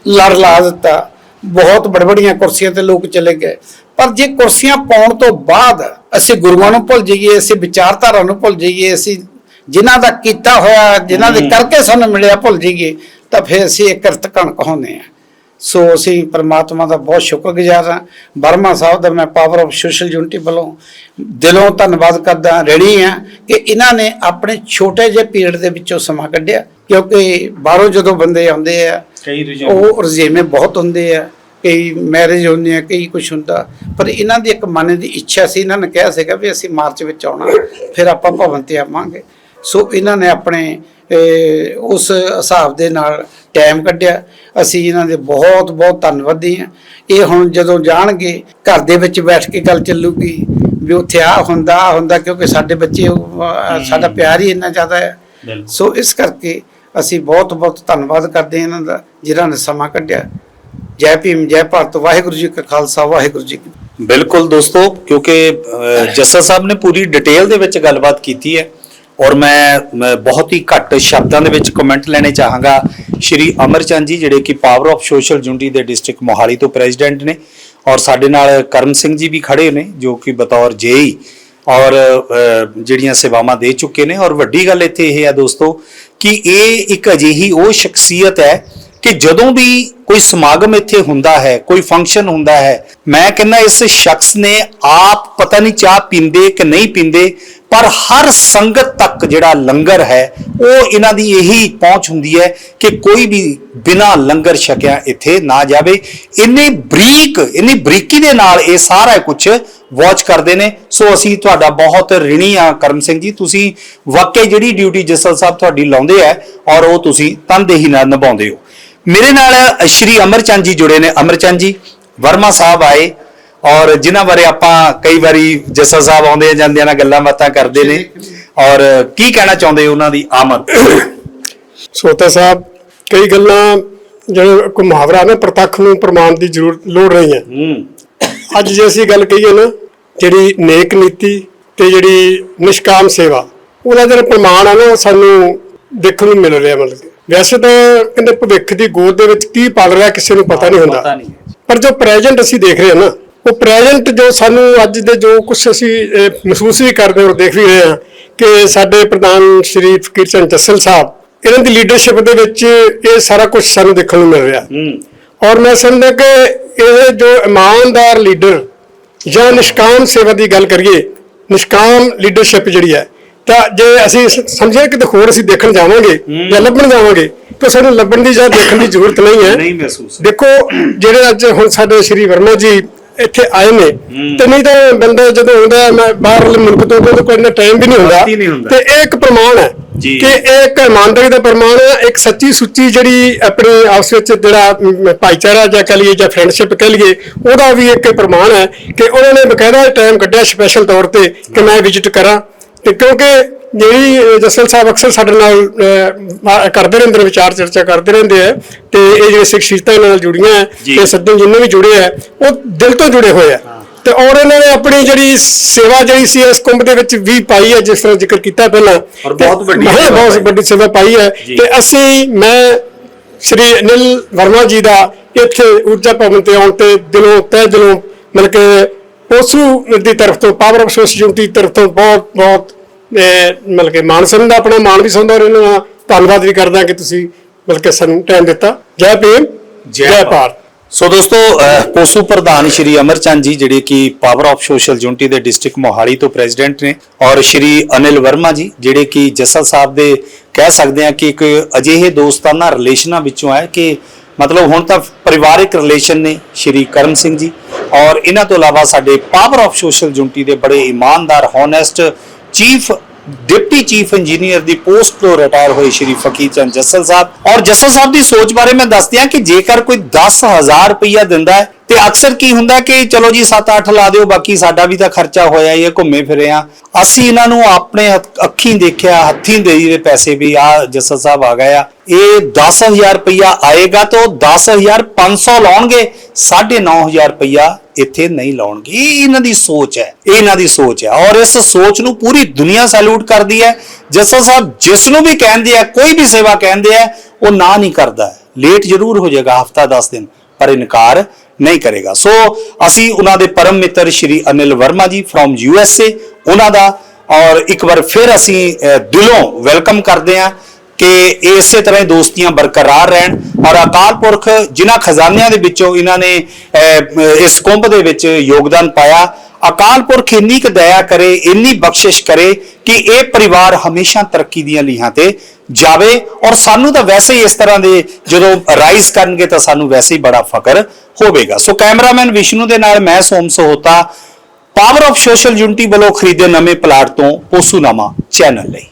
ਲੜ ਲਾ ਦਿੱਤਾ ਬਹੁਤ ਬੜਬੜੀਆਂ ਕੁਰਸੀਆਂ ਤੇ ਲੋਕ ਚਲੇ ਗਏ। ਪਰ ਜੇ ਕੁਰਸੀਆਂ ਪਾਉਣ ਤੋਂ ਬਾਅਦ ਅਸੀਂ ਗੁਰੂਆਂ ਨੂੰ ਭੁੱਲ ਜਾਈਏ ਅਸੀਂ ਵਿਚਾਰਧਾਰਾ ਨੂੰ ਭੁੱਲ ਜਾਈਏ ਅਸੀਂ ਜਿਨ੍ਹਾਂ ਦਾ ਕੀਤਾ ਹੋਇਆ ਜਿਨ੍ਹਾਂ ਦੇ ਕਰਕੇ ਸਾਨੂੰ ਮਿਲਿਆ ਭੁੱਲ ਜਾਈਏ ਤਾਂ ਫਿਰ ਅਸੀਂ ਇੱਕ ਰਤਕਣ ਕਹਾਉਂਦੇ ਆ ਸੋ ਅਸੀਂ ਪਰਮਾਤਮਾ ਦਾ ਬਹੁਤ ਸ਼ੁਕਰਗੁਜ਼ਾਰ ਹਾਂ। ਬਰਮਾ ਸਾਹਿਬ ਦਾ ਮੈਂ ਪਾਵਰ ਆਫ ਸੋਸ਼ਲ ਯੂਨਿਟੀ ਵੱਲੋਂ ਦਿਲੋਂ ਧੰਨਵਾਦ ਕਰਦਾ ਰੈਡੀ ਹਾਂ ਕਿ ਇਹਨਾਂ ਨੇ ਆਪਣੇ ਛੋਟੇ ਜਿਹੇ ਪੀਰੀਅਡ ਦੇ ਵਿੱਚੋਂ ਸਮਾਂ ਕੱਢਿਆ। ਕਿਉਂਕਿ ਬਾਹਰੋਂ ਜਦੋਂ ਬੰਦੇ ਆਉਂਦੇ ਆ ਉਹ ਰਜ਼ੇਮੇ ਬਹੁਤ ਹੁੰਦੇ ਆ ਕਈ ਮੈਰਿਜ ਹੁੰਦੀ ਆ ਕਈ ਕੁਝ ਹੁੰਦਾ। ਪਰ ਇਹਨਾਂ ਦੀ ਇੱਕ ਮਨ ਦੀ ਇੱਛਾ ਸੀ ਇਹਨਾਂ ਨੇ ਕਿਹਾ ਸੀਗਾ ਵੀ ਅਸੀਂ ਮਾਰਚ ਵਿੱਚ ਆਉਣਾ ਫਿਰ ਆਪਾਂ ਭਵਨ ਤੇ ਆਵਾਂਗੇ। ਸੋ ਇਹਨਾਂ ਨੇ ਆਪਣੇ ਉਸ ਹਿਸਾਬ ਦੇ ਨਾਲ ਟਾਈਮ ਕੱਢਿਆ। ਅਸੀਂ ਇਹਨਾਂ ਦੇ ਬਹੁਤ ਬਹੁਤ ਧੰਨਵਾਦੀ ਹਾਂ। ਇਹ ਹੁਣ ਜਦੋਂ ਜਾਣਗੇ ਘਰ ਦੇ ਵਿੱਚ ਬੈਠ ਕੇ ਗੱਲ ਚੱਲੂਗੀ ਵੀ ਉੱਥੇ ਆ ਹੁੰਦਾ ਆਹ ਹੁੰਦਾ ਕਿਉਂਕਿ ਸਾਡੇ ਬੱਚੇ ਸਾਡਾ ਪਿਆਰ ਹੀ ਇੰਨਾ ਜ਼ਿਆਦਾ ਹੈ। ਸੋ ਇਸ ਕਰਕੇ ਅਸੀਂ ਬਹੁਤ ਬਹੁਤ ਧੰਨਵਾਦ ਕਰਦੇ ਹਾਂ ਇਹਨਾਂ ਦਾ ਜਿਨ੍ਹਾਂ ਨੇ ਸਮਾਂ ਕੱਢਿਆ। ਜੈ ਭੀਮ ਜੈ ਭਾਰਤ ਵਾਹਿਗੁਰੂ ਜੀ ਕਾ ਖਾਲਸਾ ਵਾਹਿਗੁਰੂ ਜੀ ਕੀ। ਬਿਲਕੁਲ ਦੋਸਤੋ ਕਿਉਂਕਿ ਜੱਸਾ ਸਾਹਿਬ ਨੇ ਪੂਰੀ ਡਿਟੇਲ ਦੇ ਵਿੱਚ ਗੱਲਬਾਤ ਕੀਤੀ ਹੈ। ਔਰ ਮੈਂ ਬਹੁਤ ਹੀ ਘੱਟ ਸ਼ਬਦਾਂ ਦੇ ਵਿੱਚ ਕਮੈਂਟ ਲੈਣੇ ਚਾਹਾਂਗਾ। ਸ਼੍ਰੀ ਅਮਰਚੰਦ ਜੀ, ਜਿਹੜੇ ਕਿ ਪਾਵਰ ਆਫ ਸੋਸ਼ਲ ਯੂਨਿਟੀ ਦੇ ਡਿਸਟ੍ਰਿਕਟ ਮੋਹਾਲੀ ਤੋਂ ਪ੍ਰੈਜ਼ੀਡੈਂਟ ਨੇ ਔਰ ਸਾਡੇ ਨਾਲ ਕਰਮ ਸਿੰਘ ਜੀ ਵੀ ਖੜੇ ਨੇ, ਜੋ ਕਿ ਬਤੌਰ ਜੇਈ ਔਰ ਜਿਹੜੀਆਂ ਸੇਵਾਵਾਂ ਦੇ ਚੁੱਕੇ ਨੇ। ਔਰ ਵੱਡੀ ਗੱਲ ਇੱਥੇ ਇਹ ਹੈ ਦੋਸਤੋ ਕਿ ਇਹ ਇੱਕ ਅਜਿਹੀ ਉਹ ਸ਼ਖਸੀਅਤ ਹੈ ਕਿ ਜਦੋਂ ਵੀ ਕੋਈ ਸਮਾਗਮ ਇੱਥੇ ਹੁੰਦਾ ਹੈ, ਕੋਈ ਫੰਕਸ਼ਨ ਹੁੰਦਾ ਹੈ, ਮੈਂ ਕਹਿੰਦਾ ਇਸ ਸ਼ਖਸ ਨੇ ਆਪ ਪਤਾ ਨਹੀਂ ਚਾਹ ਪੀਂਦੇ ਕਿ ਨਹੀਂ ਪੀਂਦੇ, ਪਰ ਹਰ ਸੰਗਤ ਤੱਕ ਜਿਹੜਾ ਲੰਗਰ ਹੈ, ਉਹ ਇਹਨਾਂ ਦੀ ਇਹੀ ਪਹੁੰਚ ਹੁੰਦੀ ਹੈ ਕਿ ਕੋਈ ਵੀ ਬਿਨਾ ਲੰਗਰ ਛਕਿਆ ਇੱਥੇ ਨਾ ਜਾਵੇ। ਇੰਨੀ ਬਰੀਕ, ਇੰਨੀ ਬਰੀਕੀ ਦੇ ਨਾਲ ਇਹ ਸਾਰਾ ਕੁਝ ਵਾਚ ਕਰਦੇ ਨੇ। ਸੋ ਅਸੀਂ ਤੁਹਾਡਾ ਬਹੁਤ ਰਿਣੀ ਆ ਕਰਮ ਸਿੰਘ ਜੀ, ਤੁਸੀਂ ਵਾਕਈ ਜਿਹੜੀ ਡਿਊਟੀ ਜਸਲ ਸਾਹਿਬ ਤੁਹਾਡੀ ਲਾਉਂਦੇ ਆ ਔਰ ਉਹ ਤੁਸੀਂ ਤਨਦੇਹੀ ਨਾਲ ਨਿਭਾਉਂਦੇ ਹੋ। ਮੇਰੇ ਨਾਲ ਸ਼੍ਰੀ ਅਮਰਚੰਦ ਜੀ ਜੁੜੇ ਨੇ। ਅਮਰਚੰਦ ਜੀ ਵਰਮਾ ਸਾਹਿਬ ਆਏ ਔਰ ਜਿਨ੍ਹਾਂ ਬਾਰੇ ਆਪਾਂ ਕਈ ਵਾਰੀ ਜਸਲ ਸਾਹਿਬ ਆਉਂਦੇ ਜਾਂਦੇ ਨਾਲ ਗੱਲਾਂ ਬਾਤਾਂ ਕਰਦੇ ਨੇ। ਔਰ ਕੀ ਕਹਿਣਾ ਚਾਹੁੰਦੇ ਉਹਨਾਂ ਦੀ ਆਮਦ? ਸੋਤਾ ਸਾਹਿਬ ਕਈ ਗੱਲਾਂ ਜਿਹੜੇ ਕੋਈ ਮੁਹਾਵਰਾ ਨਾ ਪ੍ਰਤੱਖ ਨੂੰ ਪ੍ਰਮਾਣ ਦੀ ਜ਼ਰੂਰਤ ਲੋੜ ਨਹੀਂ ਹੈ। ਅੱਜ ਜੇ ਅਸੀਂ ਗੱਲ ਕਹੀਏ ਨਾ ਜਿਹੜੀ ਨੇਕ ਨੀਤੀ ਤੇ ਜਿਹੜੀ ਨਿਸ਼ਕਾਮ ਸੇਵਾ ਉਹਦਾ ਜਿਹੜਾ ਪ੍ਰਮਾਣ ਆ ਨਾ ਸਾਨੂੰ ਦੇਖਣ ਨੂੰ ਮਿਲ ਰਿਹਾ ਮਤਲਬ ਕਿ। ਵੈਸੇ ਤਾਂ ਕਹਿੰਦੇ ਭਵਿੱਖ ਦੀ ਗੋਦ ਦੇ ਵਿੱਚ ਕੀ ਪਲ ਰਿਹਾ ਕਿਸੇ ਨੂੰ ਪਤਾ ਨਹੀਂ ਹੁੰਦਾ। ਪਤਾ ਨਹੀਂ। ਹੈ। ਪਰ ਜੋ ਪ੍ਰੈਜ਼ੈਂਟ ਅਸੀਂ ਦੇਖ ਰਹੇ ਹਾਂ ਨਾ ਉਹ ਪ੍ਰੈਜ਼ੈਂਟ ਜੋ ਸਾਨੂੰ ਅੱਜ ਦੇ ਜੋ ਕੁਝ ਅਸੀਂ ਅਹ, ਮਹਿਸੂਸ ਵੀ ਕਰਦੇ ਹਾਂ ਔਰ ਦੇਖ ਵੀ ਰਹੇ ਹਾਂ ਕਿ ਸਾਡੇ ਪ੍ਰਧਾਨ ਸ਼੍ਰੀ ਫਕੀਰ ਚੰਦ ਜੱਸਲ ਸਾਹਿਬ ਇਹਨਾਂ ਦੀ ਲੀਡਰਸ਼ਿਪ ਦੇ ਵਿੱਚ ਇਹ ਸਾਰਾ ਕੁਝ ਸਾਨੂੰ ਦੇਖਣ ਨੂੰ ਮਿਲ ਰਿਹਾ। ਹੂੰ। ਔਰ ਮੈਂ ਸਮਝਦਾ ਕਿ ਇਹ ਜੋ ਇਮਾਨਦਾਰ ਲੀਡਰ ਜਾਂ ਨਿਸ਼ਕਾਮ ਸੇਵਾ ਦੀ ਗੱਲ ਕਰੀਏ ਨਿਸ਼ਕਾਮ ਲੀਡਰਸ਼ਿਪ ਜਿਹੜੀ ਹੈ ਤਾਂ ਜੇ ਅਸੀਂ ਸ- ਸਮਝੀਏ ਕਿ ਹੋਰ ਅਸੀਂ ਦੇਖਣ ਜਾਵਾਂਗੇ ਜਾਂ ਲੱਭਣ ਜਾਵਾਂਗੇ ਤਾਂ ਸਾਨੂੰ ਲੱਭਣ ਦੀ ਜਾਂ ਦੇਖਣ ਦੀ ਜ਼ਰੂਰਤ ਨਹੀਂ ਹੈ। ਨਹੀਂ ਮਹਿਸੂਸ ਦੇਖੋ ਜਿਹੜੇ ਅੱਜ ਹੁਣ ਸਾਡੇ ਸ਼੍ਰੀ ਵਰਮਾ ਜੀ ਇੱਥੇ ਆਏ ਨੇ ਤੇ ਨਹੀਂ ਤਾਂ ਬੰਦਾ ਜਦੋਂ ਆਉਂਦਾ ਮੈਂ ਬਾਹਰਲੇ ਮੁਲਕ ਤੋਂ ਉਹਦੇ ਕੋਲ ਇੰਨਾ ਟਾਈਮ ਵੀ ਨਹੀਂ ਹੁੰਦਾ। ਤੇ ਇਹ ਇੱਕ ਪ੍ਰਮਾਣ ਹੈ। ਕਿ ਇਹ ਇੱਕ ਇਮਾਨਦਾਰੀ ਦਾ ਪ੍ਰਮਾਣ ਹੈ ਇੱਕ ਸੱਚੀ ਸੁੱਚੀ ਜਿਹੜੀ ਆਪਣੀ ਆਪਸ ਵਿੱਚ ਜਿਹੜਾ ਭਾਈਚਾਰਾ ਜਾਂ ਕਹ ਲਈਏ ਜਾਂ ਫਰੈਂਡਸ਼ਿਪ ਕਹ ਲਈਏ ਉਹਦਾ ਵੀ ਇੱਕ ਪ੍ਰਮਾਣ ਹੈ ਕਿ ਉਹਨਾਂ ਨੇ ਬਕਾਇਦਾ ਟਾਈਮ ਕੱਢਿਆ ਸਪੈਸ਼ਲ ਤੌਰ ਤੇ ਕਿ ਮੈਂ ਵਿਜ਼ਿਟ ਕਰਾਂ। ਤੇ ਕਿਉਂਕਿ ਜਿਹੜੀ ਜਸਲ ਸਾਹਿਬ ਅਕਸਰ ਸਾਡੇ ਨਾਲ ਕਰਦੇ ਰਹਿੰਦੇ ਨੇ ਵਿਚਾਰ ਚਰਚਾ ਕਰਦੇ ਰਹਿੰਦੇ ਆ ਤੇ ਇਹ ਜਿਹੜੇ ਸਿੱਖ ਇਹਨਾਂ ਨਾਲ ਜੁੜੀਆਂ। ਤੇ ਸੱਜਣ ਜਿੰਨੇ ਵੀ ਜੁੜੇ ਆ ਉਹ ਦਿਲ ਤੋਂ ਜੁੜੇ ਹੋਏ ਆ ਤੇ ਔਰ ਇਹਨਾਂ ਨੇ ਆਪਣੀ ਜਿਹੜੀ ਸੇਵਾ ਜਿਹੜੀ ਸੀ ਇਸ ਕੁੰਭ ਦੇ ਵਿੱਚ ਵੀ ਪਾਈ ਹੈ ਜਿਸ ਤਰ੍ਹਾਂ ਜ਼ਿਕਰ ਕੀਤਾ ਪਹਿਲਾਂ ਔਰ ਬਹੁਤ ਵੱਡੀ ਬਹੁਤ। ਵੱਡੀ ਸੇਵਾ ਪਾਈ ਹੈ। ਤੇ ਅਸੀਂ ਮੈਂ ਸ੍ਰੀ ਅਨਿਲ ਵਰਮਾ ਜੀ ਦਾ ਇੱਥੇ ਊਰਜਾ ਭਵਨ ਤੇ ਆਉਣ ਤੇ ਦਿਲੋਂ ਤਹਿ ਦਿਲੋਂ ਮਤਲਬ ਕਿ ਪੋਸੂ ਦੀ ਤਰਫ ਤੋਂ ਪਾਵਰ ਆਫ ਸੋਸਾਇਟੀ ਦੀ ਤਰਫ ਤੋਂ ਬਹੁਤ ਬਹੁਤ ਅਹ, ਮਤਲਬ ਕਿ ਮਾਨ ਸਮਝਦਾ ਆਪਣਾ ਮਾਣ ਵੀ ਸਮਝਦਾ ਔਰ ਇਹਨਾਂ ਦਾ ਧੰਨਵਾਦ ਵੀ ਕਰਦਾ ਕਿ ਤੁਸੀਂ ਮਤਲਬ ਕਿ ਸਾਨੂੰ ਟਾਈਮ ਦਿੱਤਾ। ਜੈ ਭੀਮ ਜੈ ਭਾਰਤ। ਸੋ ਦੋਸਤੋ ਪੋਸੂ ਪ੍ਰਧਾਨ ਸ਼੍ਰੀ ਅਮਰਚੰਦ ਜੀ ਜਿਹੜੇ ਕਿ ਪਾਵਰ ਆਫ ਸੋਸ਼ਲ ਯੂਨਿਟੀ ਦੇ ਡਿਸਟ੍ਰਿਕਟ ਮੋਹਾਲੀ ਤੋਂ ਪ੍ਰੈਜ਼ੀਡੈਂਟ ਨੇ ਔਰ ਸ਼੍ਰੀ ਅਨਿਲ ਵਰਮਾ ਜੀ ਜਿਹੜੇ ਕਿ ਜਸਲ ਸਾਹਿਬ ਦੇ ਕਹਿ ਸਕਦੇ ਆ ਕਿ ਇੱਕ ਅਜਿਹੇ ਦੋਸਤਾਨਾ ਰਿਲੇਸ਼ਨਾਂ ਵਿੱਚੋਂ ਹੈ ਕਿ ਮਤਲਬ ਹੁਣ ਤਾਂ ਪਰਿਵਾਰਿਕ ਰਿਲੇਸ਼ਨ ਨੇ ਸ਼੍ਰੀ ਕਰਮ ਸਿੰਘ ਜੀ ਔਰ ਇਹਨਾਂ ਤੋਂ ਇਲਾਵਾ ਸਾਡੇ ਪਾਵਰ ਆਫ ਸੋਸ਼ਲ ਯੂਨਿਟੀ ਦੇ ਬੜੇ ਇਮਾਨਦਾਰ honest chief, deputy chief engineer ਦੀ ਪੋਸਟ ਤੋਂ ਰਿਟਾਇਰ ਹੋਏ ਸ਼੍ਰੀ ਫਕੀਰ ਚੰਦ ਜੱਸਲ ਸਾਹਿਬ। ਔਰ ਜੱਸਲ ਸਾਹਿਬ ਦੀ ਸੋਚ ਬਾਰੇ ਮੈਂ ਦੱਸਦਿਆਂ ਕਿ ਜੇਕਰ ਕੋਈ 10000 ਰੁਪਈਆ ਦਿੰਦਾ ਹੈ ਤੇ ਅਕਸਰ ਕੀ ਹੁੰਦਾ ਕਿ ਚਲੋ ਜੀ 7-8 ਲਾ ਦਿਓ, ਬਾਕੀ ਸਾਡਾ ਵੀ ਤਾਂ ਖਰਚਾ ਹੋਇਆ ਹੀ ਹੈ, ਘੁੰਮੇ ਫਿਰੇ ਆ ਅਸੀਂ ਇਹਨਾਂ ਨੂੰ ਆਪਣੇ ਅੱਖੀਂ ਦੇਖਿਆ, ਹੱਥੀਂ ਦੇ ਪੈਸੇ ਵੀ ਆ ਜੱਸਲ ਸਾਹਿਬ ਆ ਗਏ ਇਹ 10000 ਰੁਪਈਆ ਆਏਗਾ ਤਾਂ 10500 ਲਾਉਣਗੇ 9500 ਰੁਪਈਆ ਇੱਥੇ ਨਹੀਂ ਲਾਉਣਗੇ। ਇਹ ਇਹਨਾਂ ਦੀ ਸੋਚ ਹੈ, ਇਹ ਇਹਨਾਂ ਦੀ ਸੋਚ ਹੈ। ਔਰ ਇਸ ਸੋਚ ਨੂੰ ਪੂਰੀ ਦੁਨੀਆ ਸੈਲੂਟ ਕਰਦੀ ਹੈ। ਜੱਸਲ ਸਾਹਿਬ ਜਿਸ ਨੂੰ ਵੀ ਕਹਿੰਦੇ ਆ, ਕੋਈ ਵੀ ਸੇਵਾ ਕਹਿੰਦੇ ਆ, ਉਹ ਨਾ ਨਹੀਂ ਕਰਦਾ। ਲੇਟ ਜ਼ਰੂਰ ਹੋ ਜਾਏਗਾ, ਹਫਤਾ 10 ਦਿਨ। ਪਰ ਇਨਕਾਰ ਨਹੀਂ ਕਰੇਗਾ। ਸੋ ਅਸੀਂ ਉਹਨਾਂ ਦੇ ਪਰਮ ਮਿੱਤਰ ਸ਼੍ਰੀ ਅਨਿਲ ਵਰਮਾ ਜੀ ਫਰੋਮ ਯੂ ਐਸ ਏ ਉਹਨਾਂ ਦਾ ਔਰ ਇੱਕ ਵਾਰ ਫਿਰ ਅਸੀਂ ਦਿਲੋਂ ਵੈਲਕਮ ਕਰਦੇ ਹਾਂ ਕਿ ਇਹ ਇਸੇ ਤਰ੍ਹਾਂ ਹੀ ਦੋਸਤੀਆਂ ਬਰਕਰਾਰ ਰਹਿਣ ਔਰ ਅਕਾਲ ਪੁਰਖ ਜਿਨ੍ਹਾਂ ਖਜ਼ਾਨਿਆਂ ਦੇ ਵਿੱਚੋਂ ਇਹਨਾਂ ਨੇ ਇਸ ਕੁੰਭ ਦੇ ਵਿੱਚ ਯੋਗਦਾਨ ਪਾਇਆ ਅਕਾਲ ਪੁਰਖ ਇੰਨੀ ਕੁ ਦਇਆ ਕਰੇ, ਇੰਨੀ ਬਖਸ਼ਿਸ਼ ਕਰੇ ਕਿ ਇਹ ਪਰਿਵਾਰ ਹਮੇਸ਼ਾ ਤਰੱਕੀ ਦੀਆਂ ਲੀਹਾਂ ਤੇ ਜਾਵੇ ਔਰ ਸਾਨੂੰ ਤਾਂ ਵੈਸੇ ਹੀ ਇਸ ਤਰ੍ਹਾਂ ਦੇ ਜਦੋਂ ਰਾਈਜ਼ ਕਰਨਗੇ ਤਾਂ ਸਾਨੂੰ ਵੈਸੇ ਹੀ ਬੜਾ ਫਖਰ ਹੋਵੇਗਾ। ਸੋ ਕੈਮਰਾਮੈਨ ਵਿਸ਼ਨੂੰ ਦੇ ਨਾਲ ਮੈਂ Som Sohta Power of Social Unity ਵੱਲੋਂ ਖਰੀਦੇ ਨਵੇਂ ਪਲਾਟ ਤੋਂ ਪੋਸੂਨਾਮਾ ਚੈਨਲ ਲਈ।